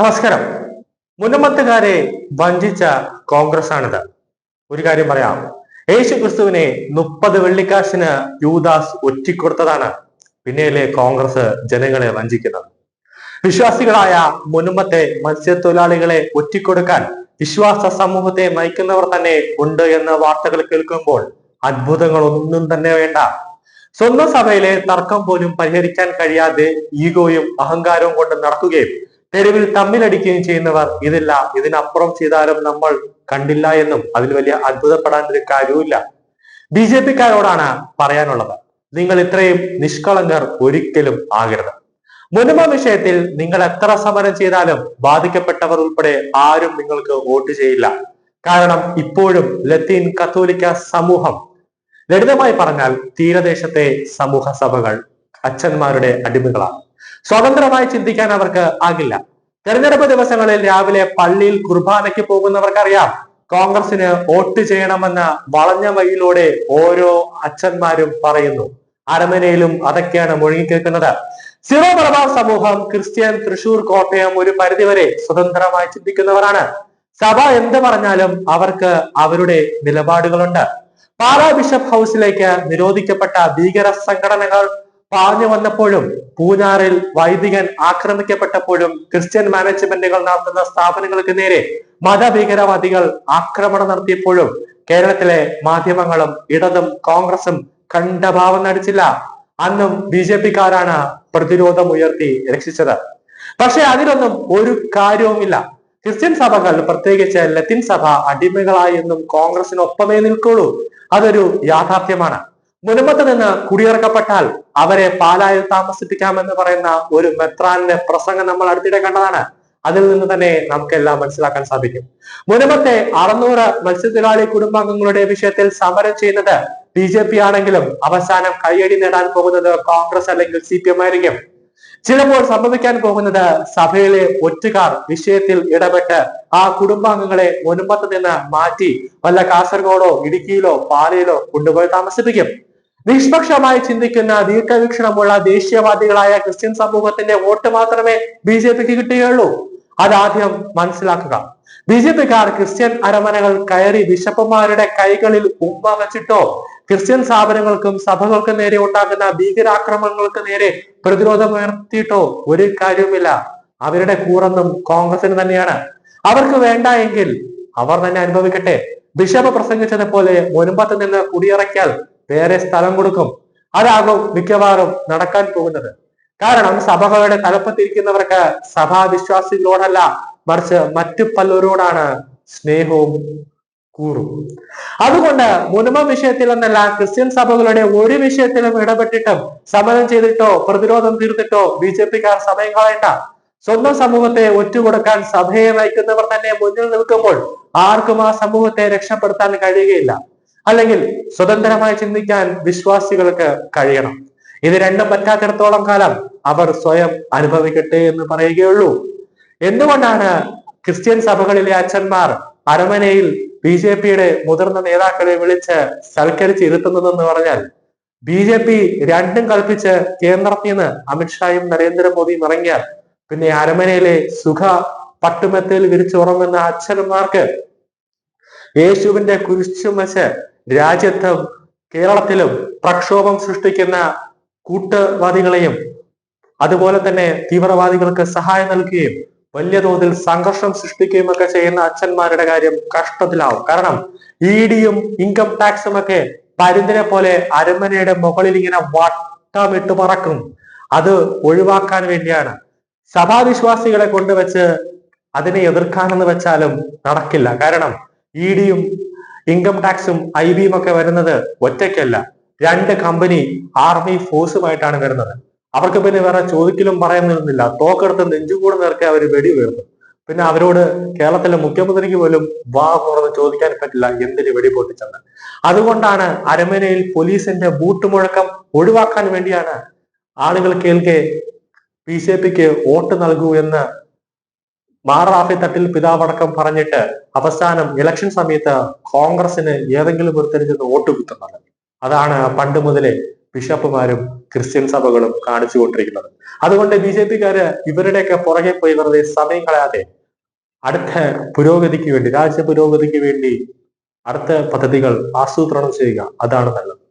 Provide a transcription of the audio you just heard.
നമസ്കാരം. മുന്നമത്തുകാരെ വഞ്ചിച്ച കോൺഗ്രസ് ആണിത് ഒരു കാര്യം പറയാം. യേശു ക്രിസ്തുവിനെ മുപ്പത് വെള്ളിക്കാശിന് യൂദാസ് ഒറ്റിക്കൊടുത്തതാണ്. പിന്നെയല്ലേ കോൺഗ്രസ് ജനങ്ങളെ വഞ്ചിക്കുന്നത്. വിശ്വാസികളായ മുന്നമ്മത്തെ മത്സ്യത്തൊഴിലാളികളെ ഒറ്റിക്കൊടുക്കാൻ വിശ്വാസ സമൂഹത്തെ നയിക്കുന്നവർ തന്നെ ഉണ്ട് എന്ന വാർത്തകൾ കേൾക്കുമ്പോൾ അത്ഭുതങ്ങളൊന്നും തന്നെ വേണ്ട. സ്വന്തം സഭയിലെ തർക്കം പോലും പരിഹരിക്കാൻ കഴിയാതെ ഈഗോയും അഹങ്കാരവും കൊണ്ട് നടക്കുകയും തെരുവിൽ തമ്മിലടിക്കുകയും ചെയ്യുന്നവർ ഇതില്ല. ഇതിനപ്പുറം ചെയ്താലും നമ്മൾ കണ്ടില്ല എന്നും അതിൽ വലിയ അത്ഭുതപ്പെടാൻ ഒരു കാര്യവുമില്ല. ബി ജെ പിക്കാരോടാണ് പറയാനുള്ളത്. നിങ്ങൾ ഇത്രയും നിഷ്കളങ്കർ ഒരിക്കലും ആകരുത്. മുൻപ് വിഷയത്തിൽ നിങ്ങൾ എത്ര സമരം ചെയ്താലും ബാധിക്കപ്പെട്ടവർ ഉൾപ്പെടെ ആരും നിങ്ങൾക്ക് വോട്ട് ചെയ്യില്ല. കാരണം ഇപ്പോഴും ലത്തീൻ കത്തോലിക്ക സമൂഹം ലളിതമായി പറഞ്ഞാൽ തീരദേശത്തെ സമൂഹ സഭകൾ അച്ഛന്മാരുടെ അടിമകളാണ്. സ്വതന്ത്രമായി ചിന്തിക്കാൻ അവർക്ക് ആകില്ല. തെരഞ്ഞെടുപ്പ് ദിവസങ്ങളിൽ രാവിലെ പള്ളിയിൽ കുർബാനയ്ക്ക് പോകുന്നവർക്കറിയാം കോൺഗ്രസിന് വോട്ട് ചെയ്യണമെന്ന വളഞ്ഞ വഴിയിലൂടെ ഓരോ അച്ഛന്മാരും പറയുന്നു. അരമനയിലും അതൊക്കെയാണ് മുഴുകിക്കേൾക്കുന്നത്. സിറോ മലബാർ സമൂഹം ക്രിസ്ത്യൻ തൃശൂർ കോട്ടയം ഒരു പരിധിവരെ സ്വതന്ത്രമായി ചിന്തിക്കുന്നവരാണ്. സഭ എന്ത് പറഞ്ഞാലും അവർക്ക് അവരുടെ നിലപാടുകളുണ്ട്. പാലാ ബിഷപ്പ് ഹൗസിലേക്ക് നിരോധിക്കപ്പെട്ട ഭീകര സംഘടനകൾ പാഞ്ഞു വന്നപ്പോഴും പൂഞ്ഞാറിൽ വൈദികൻ ആക്രമിക്കപ്പെട്ടപ്പോഴും ക്രിസ്ത്യൻ മാനേജ്മെന്റുകൾ നടത്തുന്ന സ്ഥാപനങ്ങൾക്ക് നേരെ മതഭീകരവാദികൾ ആക്രമണം നടത്തിയപ്പോഴും കേരളത്തിലെ മാധ്യമങ്ങളും ഇടതും കോൺഗ്രസും കണ്ടഭാവം നടിച്ചില്ല. അന്നും ബി ജെ പിക്കാരാണ് പ്രതിരോധം ഉയർത്തി രക്ഷിച്ചത്. പക്ഷെ അതിലൊന്നും ഒരു കാര്യവുമില്ല. ക്രിസ്ത്യൻ സഭകൾ പ്രത്യേകിച്ച് ലത്തിൻ സഭ അടിമകളായി എന്നും കോൺഗ്രസിനൊപ്പമേ നിൽക്കുള്ളൂ. അതൊരു യാഥാർത്ഥ്യമാണ്. മുൻപത്ത് നിന്ന് കുടിയിറക്കപ്പെട്ടാൽ അവരെ പാലായിൽ താമസിപ്പിക്കാമെന്ന് പറയുന്ന ഒരു മെത്രാന്റെ പ്രസംഗം നമ്മൾ അടുത്തിടെ കണ്ടതാണ്. അതിൽ നിന്ന് തന്നെ നമുക്കെല്ലാം മനസ്സിലാക്കാൻ സാധിക്കും. മുനമ്പത്തെ അറുന്നൂറ് മത്സ്യത്തൊഴിലാളി കുടുംബാംഗങ്ങളുടെ വിഷയത്തിൽ സമരം ചെയ്യുന്നത് ബി ജെ പി ആണെങ്കിലും അവസാനം കയ്യടി നേടാൻ പോകുന്നത് കോൺഗ്രസ് അല്ലെങ്കിൽ സി പി എം ആയിരിക്കും. ചിലപ്പോൾ സംഭവിക്കാൻ പോകുന്നത് സഭയിലെ ഒറ്റുകാർ വിഷയത്തിൽ ഇടപെട്ട് ആ കുടുംബാംഗങ്ങളെ മുൻപത്ത് നിന്ന് മാറ്റി വല്ല കാസർഗോഡോ ഇടുക്കിയിലോ പാലയിലോ കൊണ്ടുപോയി താമസിപ്പിക്കും. നിഷ്പക്ഷമായി ചിന്തിക്കുന്ന ദീർഘവീക്ഷണമുള്ള ദേശീയവാദികളായ ക്രിസ്ത്യൻ സമൂഹത്തിന്റെ വോട്ട് മാത്രമേ ബി ജെ പിക്ക് കിട്ടുകയുള്ളൂ. അതാദ്യം മനസ്സിലാക്കുക. ബി ജെ പിക്കാർ ക്രിസ്ത്യൻ അരമനകൾ കയറി ബിഷപ്പുമാരുടെ കൈകളിൽ ഉമ്മ വച്ചിട്ടോ ക്രിസ്ത്യൻ സ്ഥാപനങ്ങൾക്കും സഭകൾക്കും നേരെ ഉണ്ടാകുന്ന ഭീകരാക്രമണങ്ങൾക്ക് നേരെ പ്രതിരോധം ഉയർത്തിയിട്ടോ ഒരു കാര്യവുമില്ല. അവരുടെ കൂറൊന്നും കോൺഗ്രസിന് തന്നെയാണ്. അവർക്ക് വേണ്ട എങ്കിൽ അവർ തന്നെ അനുഭവിക്കട്ടെ. ബിഷപ്പ് പ്രസംഗിച്ചത് പോലെ മുൻപത്ത് നിന്ന് കുടിയിറക്കിയാൽ വേറെ സ്ഥലം കൊടുക്കും. അതാകും മിക്കവാറും നടക്കാൻ പോകുന്നത്. കാരണം സഭകളുടെ തലപ്പത്തിരിക്കുന്നവർക്ക് സഭാവിശ്വാസികളോടല്ല മറിച്ച് മറ്റു പലരോടാണ് സ്നേഹവും കൂറും. അതുകൊണ്ട് മുനമ വിഷയത്തിൽ എന്നല്ല ക്രിസ്ത്യൻ സഭകളുടെ ഒരു വിഷയത്തിലും ഇടപെട്ടിട്ടും സമരം ചെയ്തിട്ടോ പ്രതിരോധം തീർത്തിട്ടോ ബി ജെ പിക്കാർ സമയം കളയണ്ട. സ്വന്തം സമൂഹത്തെ ഒറ്റുകൊടുക്കാൻ സഭയെ നയിക്കുന്നവർ തന്നെ മുന്നിൽ നിൽക്കുമ്പോൾ ആർക്കും ആ സമൂഹത്തെ രക്ഷപ്പെടുത്താൻ കഴിയുകയില്ല. അല്ലെങ്കിൽ സ്വതന്ത്രമായി ചിന്തിക്കാൻ വിശ്വാസികൾക്ക് കഴിയണം. ഇത് രണ്ടും പറ്റാത്തിടത്തോളം കാലം അവർ സ്വയം അനുഭവിക്കട്ടെ എന്ന് പറയുകയുള്ളൂ. എന്തുകൊണ്ടാണ് ക്രിസ്ത്യൻ സഭകളിലെ അച്ഛന്മാർ അരമനയിൽ ബി ജെ പിയുടെ മുതിർന്ന നേതാക്കളെ വിളിച്ച് സൽക്കരിച്ച് ഇരുത്തുന്നതെന്ന് പറഞ്ഞാൽ ബി ജെ പി രണ്ടും കൽപ്പിച്ച് കേന്ദ്രത്തിൽ നിന്ന് അമിത്ഷായും നരേന്ദ്രമോദിയും ഇറങ്ങിയാൽ പിന്നെ അരമനയിലെ സുഖ പട്ടുമെത്തയിൽ വിരിച്ചുറങ്ങുന്ന അച്ഛന്മാർക്ക് യേശുവിന്റെ കുരിശും വെച്ച് രാജ്യത്തും കേരളത്തിലും പ്രക്ഷോഭം സൃഷ്ടിക്കുന്ന കൂട്ടുവാദികളെയും അതുപോലെ തന്നെ തീവ്രവാദികൾക്ക് സഹായം നൽകുകയും വലിയ തോതിൽ സംഘർഷം സൃഷ്ടിക്കുകയും ഒക്കെ ചെയ്യുന്ന അച്ഛന്മാരുടെ കാര്യം കഷ്ടത്തിലാവും. കാരണം ഇ ഡിയും ഇൻകം ടാക്സും ഒക്കെ പരുന്തിനെ പോലെ അരമനയുടെ മുകളിൽ ഇങ്ങനെ വട്ടമിട്ട് പറക്കും. അത് ഒഴിവാക്കാൻ വേണ്ടിയാണ്. സഭാവിശ്വാസികളെ കൊണ്ടുവച്ച് അതിനെ എതിർക്കാനെന്ന് വെച്ചാലും നടക്കില്ല. കാരണം ഇ ഡിയും ഇൻകം ടാക്സും ഐ ബിയും ഒക്കെ വരുന്നത് ഒറ്റയ്ക്കല്ല. രണ്ട് കമ്പനി ആർമി ഫോഴ്സുമായിട്ടാണ് വരുന്നത്. അവർക്ക് പിന്നെ വേറെ ചോദിക്കലും പറയാൻ നിന്നില്ല തോക്കെടുത്ത് നെഞ്ചുകൂടെ നേർക്കെ അവർ വെടി വീർന്നു പിന്നെ അവരോട് കേരളത്തിലെ മുഖ്യമന്ത്രിക്ക് പോലും വാ തുറന്ന് ചോദിക്കാൻ പറ്റില്ല എന്തിന് വെടി പൊട്ടിച്ചെന്ന്. അതുകൊണ്ടാണ് അരമനയിൽ പോലീസിന്റെ ബൂട്ട് മുഴക്കം ഒഴിവാക്കാൻ വേണ്ടിയാണ് ആളുകൾ കേൾക്കെ ബി ജെ പിക്ക് വോട്ട് നൽകൂ എന്ന് മാറാഫി തട്ടിൽ പിതാവടക്കം പറഞ്ഞിട്ട് അവസാനം ഇലക്ഷൻ സമയത്ത് കോൺഗ്രസിന് ഏതെങ്കിലും ഒരു തെരഞ്ഞെടുപ്പ് വോട്ട് കിട്ടുന്നത്. അതാണ് പണ്ട് മുതലേ ബിഷപ്പുമാരും ക്രിസ്ത്യൻ സഭകളും കാണിച്ചുകൊണ്ടിരിക്കുന്നത്. അതുകൊണ്ട് ബി ജെ പിക്കാര് ഇവരുടെയൊക്കെ പുറകെ പോയി വെറുതെ സമയം കളയാതെ അടുത്ത പുരോഗതിക്ക് വേണ്ടി രാജ്യ പുരോഗതിക്ക് വേണ്ടി അടുത്ത പദ്ധതികൾ ആസൂത്രണം ചെയ്യുക അതാണ് നല്ലത്.